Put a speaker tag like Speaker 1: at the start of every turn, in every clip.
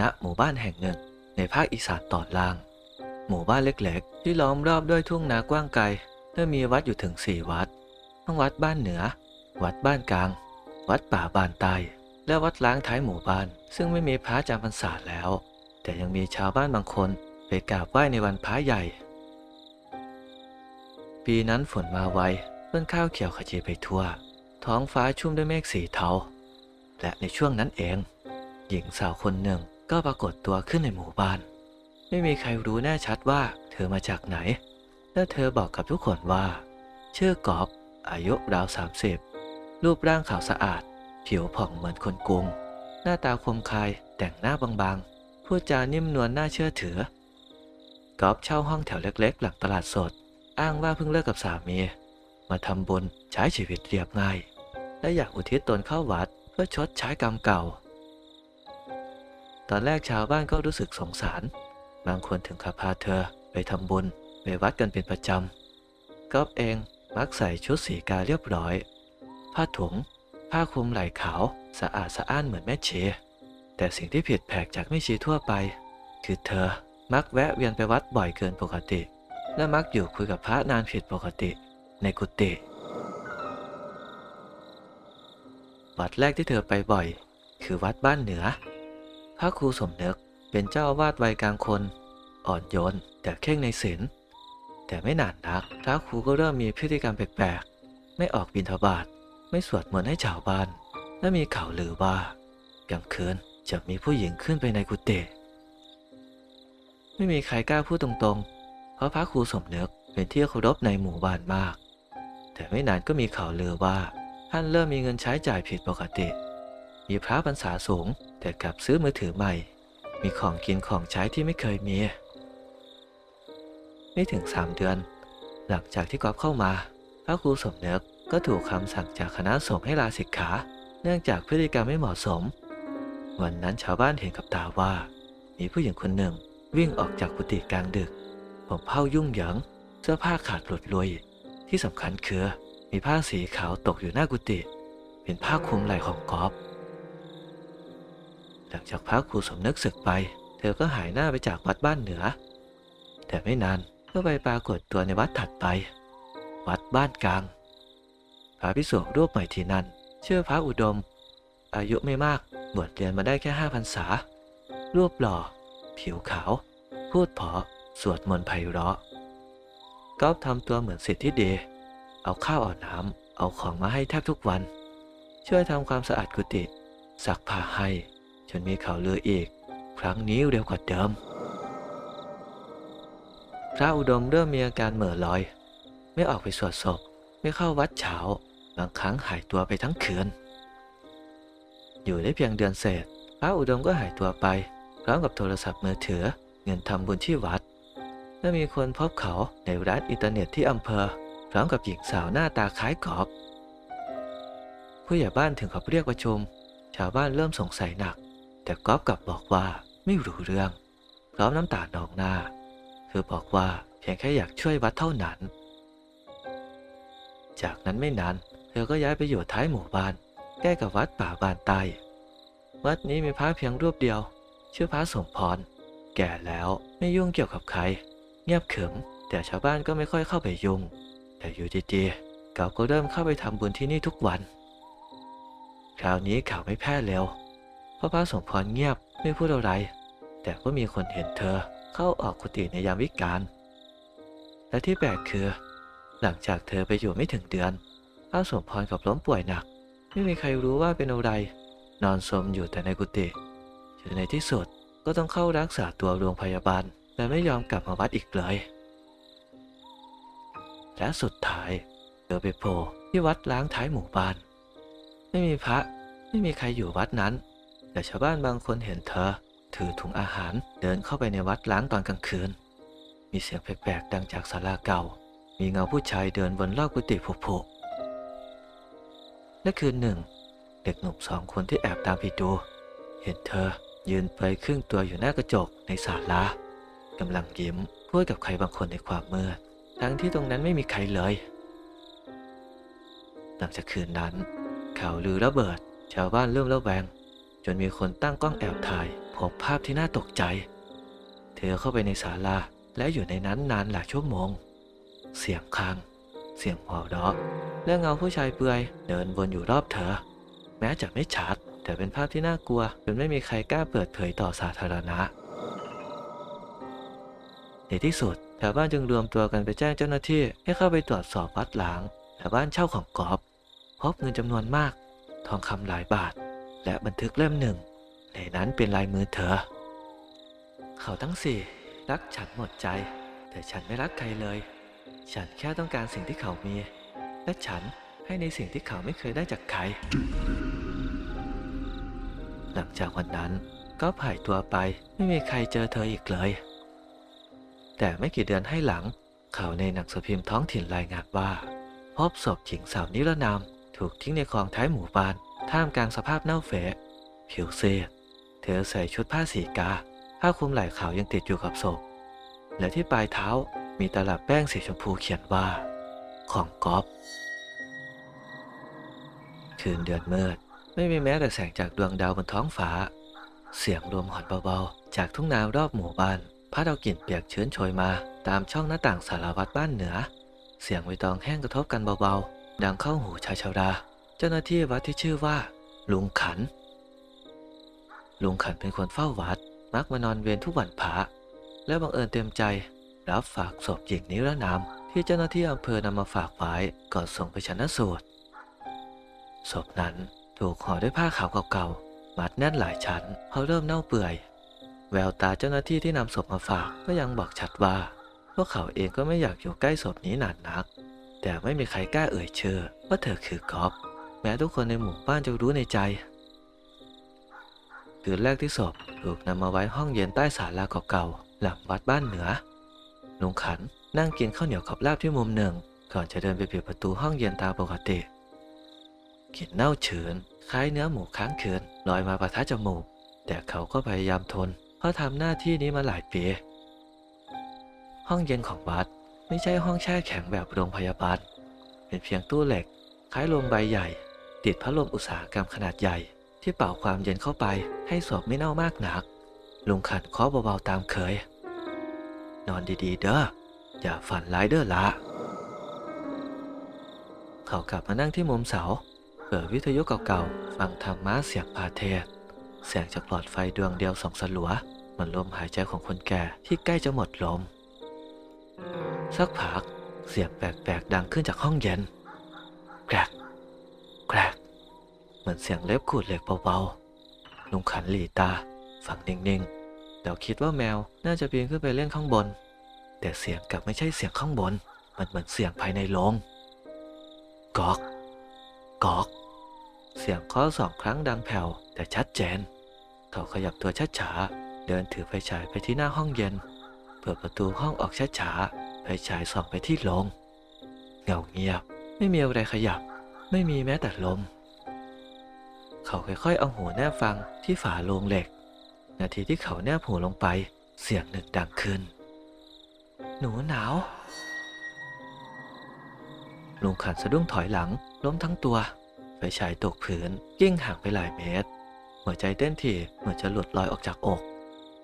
Speaker 1: ณหมู่บ้านแห่งหนึ่งในภาคอีสานตอนล่าง หมู่บ้านเล็กๆ ที่ล้อมรอบด้วยทุ่งนากว้างไกลและมีวัดอยู่ถึงสี่วัด ทั้งวัดบ้านเหนือ วัดบ้านกลาง วัดป่าบานใต้และวัดล้างท้ายหมู่บ้าน ซึ่งไม่มีพระจำพรรษาแล้ว แต่ยังมีชาวบ้านบางคนไปกราบไหว้ในวันพระใหญ่ ปีนั้นฝนมาไวต้นข้าวเขียวขจีไปทั่ว ท้องฟ้าชุ่มด้วยเมฆสีเทาและในช่วงนั้นเอง หญิงสาวคนหนึ่ง ก็ปรากฏตัวขึ้นในหมู่บ้าน ไม่มีใครรู้แน่ชัดว่าเธอมาจากไหน และเธอบอกกับทุกคนว่า ชื่อกอบอายุราวสามสิบรูปร่างขาวสะอาด ผิวผ่องเหมือนคนกรุง หน้าตาคมคายแต่งหน้าบางๆพูดจานิ่มนวลน่าเชื่อถือกอบเช่าห้องแถวเล็ก ๆ หลังตลาดสด อ้างว่าเพิ่งเลิกกับสามี มาทำบุญใช้ชีวิตเรียบง่าย และอยากอุทิศตนเข้าวัดเพื่อชดใช้กรรมเก่า ตอนแรกชาวบ้านก็รู้สึกสงสาร บางคนถึงกับพาเธอไปทำบุญไปวัดกันเป็นประจำก๊อฟเองมักใส่ชุดสีกาเรียบร้อย ผ้าถุง ผ้าคลุมไหล่ขาวสะอาดสะอ้านเหมือนแม่ชีแต่สิ่งที่ผิดแผกจากแม่ชีทั่วไป คือเธอมักแวะเวียนไปวัดบ่อยเกินปกติ และมักอยู่คุยกับพระนานผิดปกติในกุฏิวัดแรกที่เธอไปบ่อย คือวัดบ้านเหนือ พระครูสมนึกเป็นเจ้าอาวาสวัยกลางคน อ่อนโยนแต่เข่งในศีลแต่ไม่นานนักพระครูก็เริ่มมีพฤติกรรมแปลกๆ ไม่ออกบิณฑบาตไม่สวดมนต์ให้ชาวบ้าน และมีข่าวลือว่ากลางคืนจะมีผู้หญิงขึ้นไปในกุฏิไม่มีใครกล้าพูดตรงๆ เพราะพระครูสมนึกเป็นที่เคารพในหมู่บ้านมาก แต่ไม่นานก็มีข่าวลือว่าท่านเริ่มมีเงินใช้จ่ายผิดปกติ มีพระพรรษาสูง แต่กลับซื้อมือถือใหม่ มีของกินของใช้ที่ไม่เคยมี ไม่ถึงสามเดือน หลังจากที่กอบเข้ามา พระครูสมนึกก็ถูกคำสั่งจากคณะสงฆ์ให้ลาสิกขา เนื่องจากพฤติกรรมไม่เหมาะสม วันนั้นชาวบ้านเห็นกับตาว่า มีผู้หญิงคนหนึ่งวิ่งออกจากกุฏิกลางดึก ผมเผ้ายุ่งเหยิง เสื้อผ้าขาดหลุดลุย ที่สำคัญคือมีผ้าสีขาวตกอยู่หน้ากุฏิเป็นผ้าคลุมไหล่ของกอบ หลังจากพระครูสมนึกศึกไป เธอก็หายหน้าไปจากวัดบ้านเหนือ แต่ไม่นานก็ไปปรากฏตัวในวัดถัดไป วัดบ้านกลาง พระพิสุรูปใหม่ที่นั่นชื่อพระอุดม อายุไม่มากบวชเรียนมาได้แค่ห้าพรรษา รูปหล่อ ผิวขาว พูดเพอสวดมนต์ไพเราะก๊อฟทำตัวเหมือนสิทธิ์ที่ดี เอาข้าวเอาน้ำเอาของมาให้แทบทุกวัน ช่วยทำความสะอาดกุฏิซักผ้าให้ นมีข่าวลืออีก ครั้งนี้เร็วกว่าเดิม พระอุดมเริ่มมีอาการเหม่อลอย ไม่ออกไปสวดศพ ไม่เข้าวัดเช้า บางครั้งหายตัวไปทั้งคืน อยู่ได้เพียงเดือนเศษ พระอุดมก็หายตัวไปพร้อมกับโทรศัพท์มือถือ เงินทำบุญที่วัดและมีคนพบเขาในร้านอินเทอร์เน็ตที่อำเภอ พร้อมกับหญิงสาวหน้าตาคล้ายกอบ ผู้ใหญ่บ้านถึงกับเรียกประชุม ชาวบ้านเริ่มสงสัยหนัก แต่ก๊อฟกลับบอกว่าไม่รู้เรื่อง พร้อมน้ำตานองหน้าคือบอกว่าเพียงแค่อยากช่วยวัดเท่านั้น จากนั้นไม่นานเธอก็ย้ายไปอยู่ท้ายหมู่บ้านใกล้กับวัดป่าบานใต้ วัดนี้มีพระเพียงรูปเดียว ชื่อพระสมพร แก่แล้วไม่ยุ่งเกี่ยวกับใคร เงียบขึมแต่ชาวบ้านก็ไม่ค่อยเข้าไปยุ่ง แต่อยู่ดีๆเขาก็เริ่มเข้าไปทำบุญที่นี่ทุกวัน คราวนี้ข่าวไม่แพร่เร็ว พราะพระสมพรเงียบไม่พูดอะไร แต่ก็มีคนเห็นเธอเข้าออกกุฏิในยามวิกาลและที่แปลกคือ หลังจากเธอไปอยู่ไม่ถึงเดือนพระสมพรกับล้มป่วยหนัก ไม่มีใครรู้ว่าเป็นอะไร นอนสมอยู่แต่ในกุฏิจนในที่สุดก็ต้องเข้ารักษาตัวโรงพยาบาล และไม่ยอมกลับมาวัดอีกเลย และสุดท้ายเธอไปโผล่ที่วัดล้างท้ายหมู่บ้าน ไม่มีพระไม่มีใครอยู่วัดนั้น แต่ชาวบ้านบางคนเห็นเธอ ถือถุงอาหารเดินเข้าไปในวัดล้างตอนกลางคืน มีเสียงแปลกๆดังจากศาลาเก่า มีเงาผู้ชายเดินวนรอบกุฏิผุๆและคืนหนึ่ง เด็กหนุ่มสองคนที่แอบตามไปดู เห็นเธอยืนไปครึ่งตัวอยู่หน้ากระจกในศาลากำลังยิ้มพูดกับใครบางคนในความมืดทั้งที่ตรงนั้นไม่มีใครเลย หลังจากคืนนั้นข่าวลือระเบิด ชาวบ้านเริ่มระแวง จนมีคนตั้งกล้องแอบถ่ายพบภาพที่น่าตกใจ เธอเข้าไปในศาลาและอยู่ในนั้นนานหลายชั่วโมง เสียงคาง เสียงหัวเราะและเงาผู้ชายเปลือยเดินวนอยู่รอบเธอ แม้จะไม่ชัด แต่เป็นภาพที่น่ากลัวจนไม่มีใครกล้าเปิดเผยต่อสาธารณะ ในที่สุดชาวบ้านจึงรวมตัวกันไปแจ้งเจ้าหน้าที่ให้เข้าไปตรวจสอบวัดหลางและบ้านเช่าของกอบพบเงินจำนวนมาก ทองคำหลายบาท และบันทึกเล่มหนึ่ง ในนั้นเป็นลายมือเธอ เขาทั้งสี่รักฉันหมดใจ แต่ฉันไม่รักใครเลย ฉันแค่ต้องการสิ่งที่เขามี และฉันให้ในสิ่งที่เขาไม่เคยได้จากใคร หลังจากวันนั้นก็ผ่ายตัวไปไม่มีใครเจอเธออีกเลย แต่ไม่กี่เดือนให้หลัง เขาในหนังสือพิมพ์ท้องถิ่นรายงานว่า พบศพหญิงสาวนิรนามถูกทิ้งในคลองท้ายหมู่บ้าน ท่ามกลางสภาพเน่าเฟะผิวเซีดเธอใส่ชุดผ้าสีกา ผ้าคลุมไหล่ขาวยังติดอยู่กับศพ และที่ปลายเท้ามีตลับแป้งสีชมพูเขียนว่า ของก๊อฟคืนเดือนมืดไม่มีแม้แต่แสงจากดวงดาวบนท้องฟ้า เสียงลมหอนเบาๆ จากทุ่งนารอบหมู่บ้านพัดเอากลิ่นเปียกชื้นโชยมาตามช่องหน้าต่างสารวัตรบ้านเหนือ เสียงใบตองแห้งกระทบกันเบาๆ ดังเข้าหูชายชาวดา เจ้าหน้าที่วัดที่ชื่อว่า ลุงขัน ลุงขันเป็นคนเฝ้าวัด มักมานอนเวรทุกวันพระและบังเอิญเต็มใจ รับฝากศพหญิงนิรนามที่เจ้าหน้าที่อำเภอนำมาฝากไว้ก่อนส่งไปชันสูตรศพนั้นถูกห่อด้วยผ้าขาวเก่าๆมัดแน่นหลายชั้นเพราะเริ่มเน่าเปื่อย แววตาเจ้าหน้าที่ที่นำศพมาฝากก็ยังบอกชัดว่าพวกเขาเองก็ไม่อยากอยู่ใกล้ศพนี้นานนัก แต่ไม่มีใครกล้าเอ่ยชื่อว่าเธอคือกอบ ม้ทุกคนในหมู่บ้านจะรู้ในใจคืนแรกที่ศพถูกนำมาไว้ห้องเย็นใต้ศาลาเก่าๆหลังวัดบ้านเหนือลุงขันนั่งกินข้าวเหนียวกับลาบที่มุมหนึ่ง ก่อนจะเดินไปปิดประตูห้องเย็นตามปกติกลิ่นเน่าเฉือนคล้ายเนื้อหมูค้างคืนลอยมาประทะจมูก แต่เขาก็พยายามทน เพราะทำหน้าที่นี้มาหลายปี ห้องเย็นของวัดไม่ใช่ห้องแช่แข็งแบบโรงพยาบาล เป็นเพียงตู้เหล็ก คล้ายโลมใบใหญ่ ติดพัดลมอุตสาหกรรมขนาดใหญ่ ที่เป่าความเย็นเข้าไปให้ศพไม่เน่ามากนัก ลุงขันเคาะเบาๆตามเคย นอนดีๆ เด้อ อย่าฝันร้ายเด้อละ เขากลับมานั่งที่มุมเสา เปิดวิทยุเก่าๆ ฟังธรรมะเสียงพาเทศ แสงจากหลอดไฟดวงเดียวสองสลัวเหมือนลมหายใจของคนแก่ที่ใกล้จะหมดลม สักพักเสียงแปลกๆดังขึ้นจากห้องเย็น แกรกแกรก เหมือนเสียงเล็บขูดเหล็กเบาๆลุงขันหลีตา ฟังนิ่งๆแล้วคิดว่าแมวน่าจะปีนขึ้นไปเล่นข้างบน แต่เสียงกลับไม่ใช่เสียงข้างบน มันเหมือนเสียงภายในโรงกอกกอก เสียงเคาะสองครั้งดังแผ่วแต่ชัดเจน เขาขยับตัวช้าๆเดินถือไฟฉายไปที่หน้าห้องเย็น เปิดประตูห้องออกช้าๆไฟฉายส่องไปที่โรงเงาเงียบ ไม่มีอะไรขยับ ไม่มีแม้แต่ลม เขาค่อยๆ เอาหูแนบฟังที่ฝาโลงเหล็ก นาทีที่เขาแนบหูลงไป เสียงหนึ่งดังขึ้น หนูหนาว ลุงขันสะดุ้งถอยหลังล้มทั้งตัวไฟฉายตกพื้นยิ่งห่างไปหลายเมตร หัวใจเต้นถี่เหมือนจะหลุดลอยออกจากอก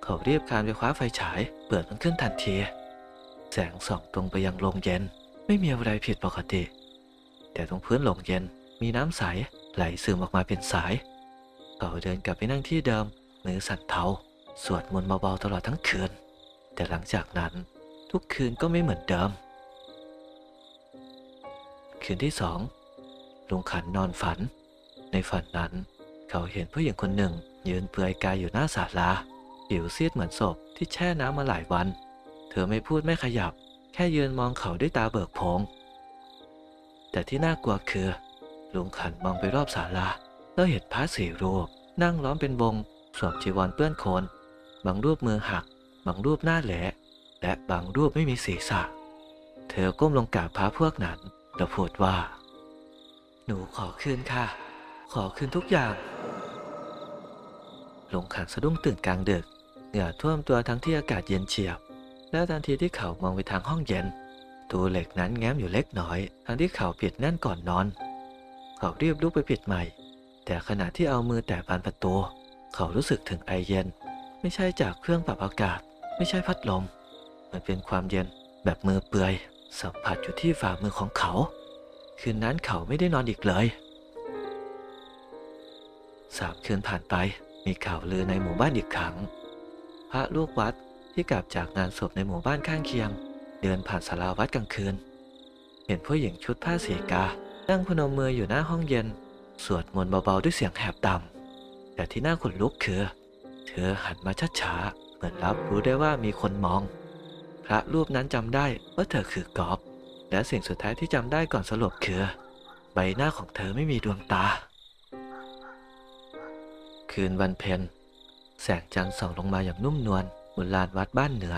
Speaker 1: เขารีบคานไปคว้าไฟฉาย เปิดมันขึ้นทันที แสงส่องตรงไปยังโรงเย็น ไม่มีอะไรผิดปกติ แต่ตรงพื้นโรงเย็นมีน้ำใส ไหลซึมออกมาเป็นสาย เขาเดินกลับไปนั่งที่เดิมมือสั่นเทาสวดมนต์เบาๆตลอดทั้งคืน แต่หลังจากนั้นทุกคืนก็ไม่เหมือนเดิม คืนที่สองลุงขันนอนฝัน ในฝันนั้น เขาเห็นผู้หญิงคนหนึ่ง ยืนเปลือยกายอยู่หน้าศาลาผิวซีดเหมือนศพที่แช่น้ำมาหลายวัน เธอไม่พูดไม่ขยับ แค่ยืนมองเขาด้วยตาเบิกโพงแต่ที่น่ากลัวคือ ลุงขันมองไปรอบศาลาแล้วเห็นพระสี่รูป นั่งล้อมเป็นวงสวมจีวรเปื้อนโคลนบางรูปมือหัก บางรูปหน้าแหละและบางรูปไม่มีศีรษะ เธอก้มลงกราบพระพวกนั้นแล้วพูดว่า หนูขอคืนค่ะ ขอคืนทุกอย่างลงขันสะดุ้งตื่นกลางดึกเหงื่อท่วมตัวทั้งที่อากาศเย็นเฉียบ แล้วทันทีที่เขามองไปทางห้องเย็นตูเหล็กนั้นแง้มอยู่เล็กน้อย ทั้งที่เขาปิดแน่นก่อนนอน เขารีบลุกไปปิดใหม่ แต่ขณะที่เอามือแตะบานประตู เขารู้สึกถึงไอเย็น ไม่ใช่จากเครื่องปรับอากาศ ไม่ใช่พัดลม มันเป็นความเย็นแบบมือเปื่อย สัมผัสอยู่ที่ฝ่ามือของเขา คืนนั้นเขาไม่ได้นอนอีกเลยสามคืนผ่านไปมีข่าวลือในหมู่บ้านอีกครั้ง พระลูกวัดที่กลับจากงานศพในหมู่บ้านข้างเคียง เดินผ่านศาลาวัดกลางคืน เห็นผู้หญิงชุดผ้าสีกา นั่งพนมมืออยู่หน้าห้องเย็น สวดมนต์เบาๆด้วยเสียงแหบต่ำแต่ที่น่าขนลุกคือ เธอหันมาช้าๆเหมือนรับรู้ได้ว่ามีคนมอง พระรูปนั้นจำได้ว่าเธอคือกอบและสิ่งสุดท้ายที่จำได้ก่อนสลบคือ ใบหน้าของเธอไม่มีดวงตา คืนวันเพ็ญแสงจันทร์ส่องลงมาอย่างนุ่มนวลบนลานวัดบ้านเหนือ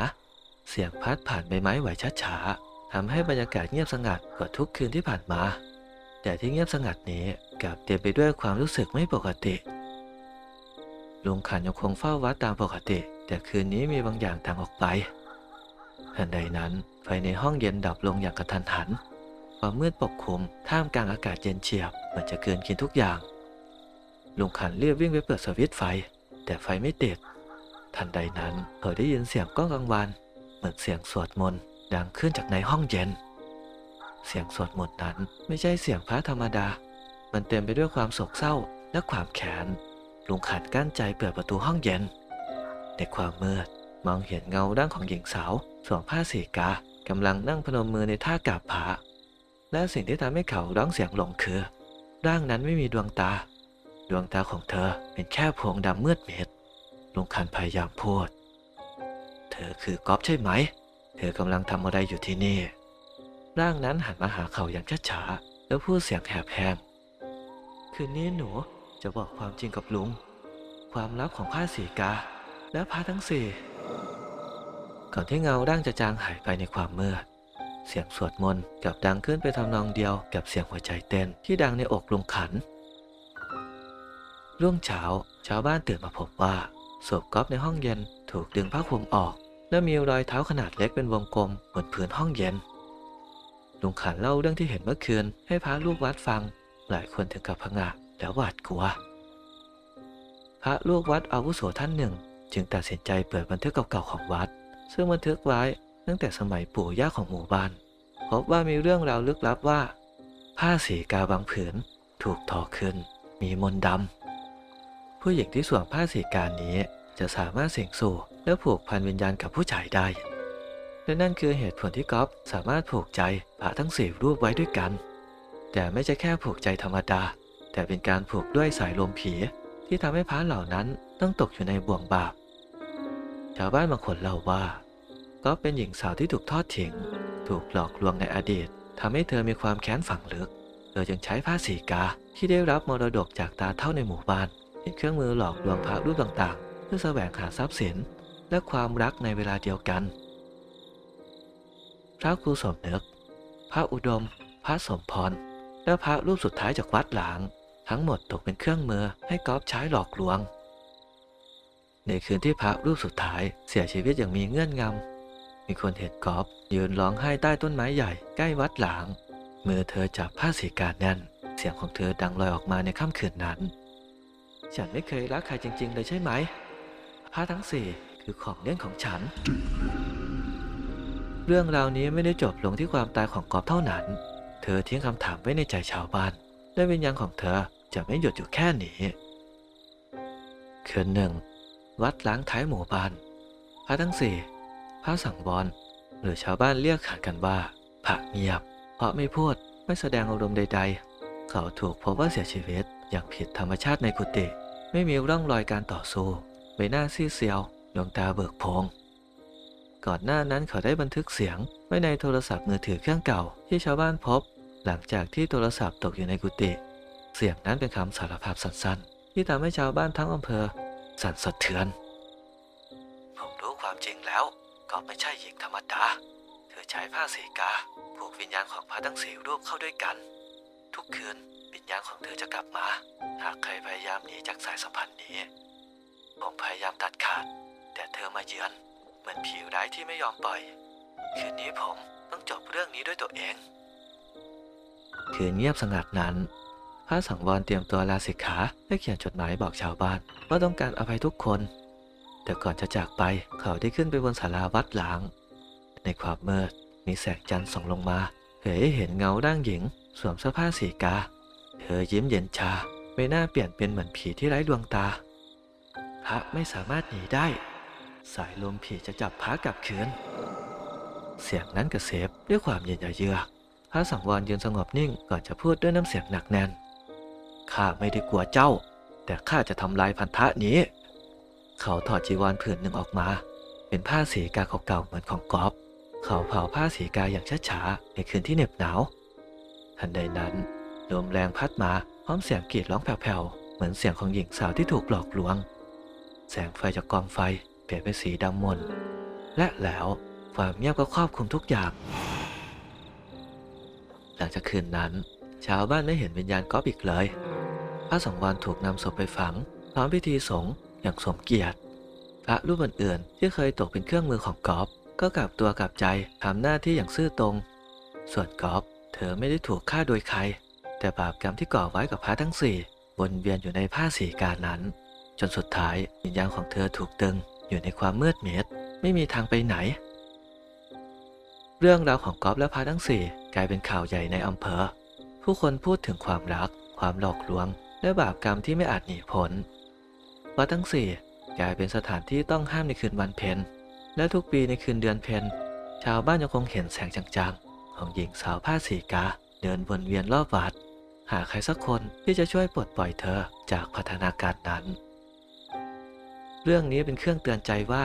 Speaker 1: เสียงพัดผ่านใบไม้ไหวช้าๆทำให้บรรยากาศเงียบสงัดกว่าทุกคืนที่ผ่านมา แต่ที่เงียบสงัดนี้กลับเต็มไปด้วยความรู้สึกไม่ปกติ ลุงขันยังคงเฝ้าวัดตามปกติ แต่คืนนี้มีบางอย่างต่างออกไปทันใดนั้นไฟในห้องเย็นดับลงอย่างกระทันหัน ความมืดปกคลุมท่ามกลางอากาศเย็นเฉียบเหมือนจะเกินกินทุกอย่าง ลุงขันเรีบวิ่งไปเปิดสวิตช์ไฟ แต่ไฟไม่ติด ทันใดนั้นเขาได้ยินเสียงก้องกังวานเหมือนเสียงสวดมนต์ดังขึ้นจากในห้องเย็น เสียงสวดมนต์นั้นไม่ใช่เสียงพระธรรมดา มันเต็มไปด้วยความโศกเศร้าและความแค้นลุงขันกั้นใจเปิดประตูห้องเย็น ในความมืดมองเห็นเงาร่างของหญิงสาวสวมผ้าสีกากำลังนั่งพนมมือในท่ากราบพระและสิ่งที่ทำให้เขาร้องเสียงหลงคือ ร่างนั้นไม่มีดวงตา ดวงตาของเธอเป็นแค่พรงดำมืดมิดลุงขันพยายามพูด เธอคือก๊อฟใช่ไหม เธอกำลังทำอะไรอยู่ที่นี่ ร่างนั้นหันมาหาเขาอย่างช้าๆแล้วพูดเสียงแหบแห้งคืนนี้หนูจะบอกความจริงกับลุง ความลับของผ้าสีกา และผ้าทั้งสี่ก่อนที่เงาร่างจะจางหายไปในความมืดเสียงสวดมนต์กับดังขึ้นไปทำนองเดียวกับเสียงหัวใจเต้นที่ดังในอกลุงขันรุ่งเช้าชาวบ้านตื่นมาพบว่าศพก๊อฟในห้องเย็นถูกดึงผ้าคลุมออก และมีรอยเท้าขนาดเล็กเป็นวงกลมบนพื้นห้องเย็น ลุงขันเล่าเรื่องที่เห็นเมื่อคืน ให้พระลูกวัดฟัง หลายคนถึงกับพงะและหวาดกลัว พระลูกวัดอาวุโสท่านหนึ่ง จึงตัดสินใจเปิดบันทึกเก่าๆของวัด ซึ่งบันทึกไว้ตั้งแต่สมัยปู่ย่าของหมู่บ้านพบว่ามีเรื่องราวลึกลับว่า ผ้าสีกาบางผืนถูกทอขึ้น มีมนต์ดำผู้หญิงที่สวมผ้าสีกานี้จะสามารถเสี่ยงสู่และผูกพันวิญญาณกับผู้ชายได้ และนั่นคือเหตุผลที่ก๊อฟสามารถผูกใจพระทั้งสี่รูปไว้ด้วยกัน แต่ไม่ใช่แค่ผูกใจธรรมดา แต่เป็นการผูกด้วยสายลมผี ที่ทำให้พระเหล่านั้นต้องตกอยู่ในบ่วงบาปชาวบ้านบางคนเล่าว่าก๊อฟเป็นหญิงสาวที่ถูกทอดทิ้งถูกหลอกลวงในอดีตทำให้เธอมีความแค้นฝังลึก เธอจึงใช้ผ้าสีกาที่ได้รับมรดกจากตาเท่าในหมู่บ้านเป็นเครื่องมือหลอกลวงพระรูปต่างๆ เพื่อแสวงหาทรัพย์สินและความรักในเวลาเดียวกัน ระครูสมนึก พระอุดม พระสมพร และพระรูปสุดท้ายจากวัดหลาง ทั้งหมดตกเป็นเครื่องมือให้ก๊อฟใช้หลอกลวง ในคืนที่พระรูปสุดท้ายเสียชีวิตอย่างมีเงื่อนงำ มีคนเห็นกอบยืนร้องไห้ใต้ต้นไม้ใหญ่ใกล้วัดหลาง มือเธอจับผ้าสีกาดแน่น เสียงของเธอดังลอยออกมาในค่ำคืนนั้น ฉันไม่เคยรักใครจริง ๆ เลยใช่ไหม ผ้าทั้งสี่คือของเล่นของฉัน เรื่องราวนี้ไม่ได้จบลงที่ความตายของกอบเท่านั้น เธอทิ้งคำถามไว้ในใจชาวบ้าน และวิญญาณของเธอจะไม่หยุดอยู่แค่นี้คืนหนึ่ง วัดล้างท้ายหมู่บ้านพระทั้งสี่พระสังวรหรือชาวบ้านเรียกขานกันว่าพระเงียบ เพราะไม่พูดไม่แสดงอารมณ์ใด ๆ เขาถูกพบว่าเสียชีวิตอย่างผิดธรรมชาติในกุฏิไม่มีร่องรอยการต่อสู้ใบหน้าซีดเซียวดวงตาเบิกโพง ก่อนหน้านั้นเขาได้บันทึกเสียง ไว้ในโทรศัพท์มือถือเครื่องเก่า ที่ชาวบ้านพบ หลังจากที่โทรศัพท์ตกอยู่ในกุฏิเสียงนั้นเป็นคำสารภาพสั้นๆ ที่ทำให้ชาวบ้านทั้งอำเภอ สั่นสะเทือน ผมรู้ความจริงแล้ว ก็ไม่ใช่หญิงธรรมดา เธอใช้ผ้าสีกาผูกวิญญาณของพระทั้งสี่รูปเข้าด้วยกัน ทุกคืนวิญญาณของเธอจะกลับมา หากใครพยายามหนีจากสายสัมพันธ์นี้ ผมพยายามตัดขาด แต่เธอมาเยือน เหมือนผีร้ายที่ไม่ยอมปล่อย คืนนี้ผมต้องจบเรื่องนี้ด้วยตัวเอง คืนเงียบสงัดนั้นพระสังวรเตรียมตัวลาสิกขาและเขียนจดหมายบอกชาวบ้านว่าต้องการอภัยทุกคน แต่ก่อนจะจากไปเขาได้ขึ้นไปบนศาลาวัดหลาง ในความมืดมีแสงจันทร์ส่องลงมาเผยให้เห็นเงาร่างหญิง สวมเสื้อผ้าสีกา เธอยิ้มเย็นชาใบหน้าเปลี่ยนเป็นเหมือนผีที่ไร้ดวงตา พระไม่สามารถหนีได้ สายลมผีจะจับพระกลับคืน เสียงนั้นกระเซฟด้วยความเย็นเยือกพระสังวรยืนสงบนิ่งก่อนจะพูดด้วยน้ำเสียงหนักแน่น ข้าไม่ได้กลัวเจ้า แต่ข้าจะทำลายพันธะนี้ เขาถอดจีวรผืนหนึ่งออกมา เป็นผ้าสีกาเก่าๆเหมือนของกอบ เขาเผาผ้าสีกาอย่างช้าๆในคืนที่เหน็บหนาว ทันใดนั้นลมแรงพัดมาพร้อมเสียงกรีดร้องแผ่วๆ เหมือนเสียงของหญิงสาวที่ถูกหลอกลวง แสงไฟจากกองไฟ เปลี่ยนเป็นสีดำมน และแล้วความเงียบก็ครอบคลุมทุกอย่าง หลังจากคืนนั้น ชาวบ้านไม่เห็นวิญญาณก๊อฟอีกเลยพระสังวรถูกนำศพไปฝังพร้อมพิธีสงฆ์อย่างสมเกียรติ พระรูปอื่นๆที่เคยตกเป็นเครื่องมือของก๊อฟก็กลับตัวกลับใจทำหน้าที่อย่างซื่อตรง ส่วนก๊อฟเธอไม่ได้ถูกฆ่าโดยใคร แต่บาปกรรมที่ก่อไว้กับพระทั้งสี่วนเวียนอยู่ในผ้าสีกานั้น จนสุดท้ายวิญญาณของเธอถูกตึง อยู่ในความมืดมิดไม่มีทางไปไหน เรื่องราวของก๊อฟและพระทั้งสี่กลายเป็นข่าวใหญ่ในอำเภอ ผู้คนพูดถึงความรัก ความหลอกลวง และบาปกรรมที่ไม่อาจหนีพ้นวัดทั้งสี่กลายเป็นสถานที่ต้องห้ามในคืนวันเพ็ญและทุกปีในคืนเดือนเพ็ญชาวบ้านยังคงเห็นแสงจางๆ ของหญิงสาวผ้าสีกา เดินวนเวียนรอบวัด หาใครสักคนที่จะช่วยปลดปล่อยเธอจากพัฒนาการนั้น เรื่องนี้เป็นเครื่องเตือนใจว่า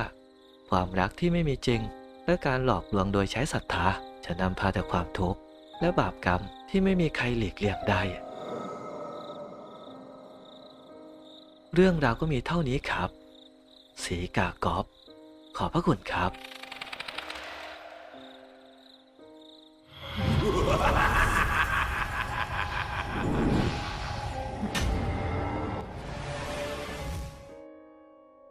Speaker 1: ความรักที่ไม่มีจริง และการหลอกลวงโดยใช้ศรัทธาจะนำพาแต่ความทุกข์และบาปกรรมที่ไม่มีใครหลีกเลี่ยงได้ เรื่องราวก็มีเท่านี้ครับ สีกากอบ ขอบพระคุณครับ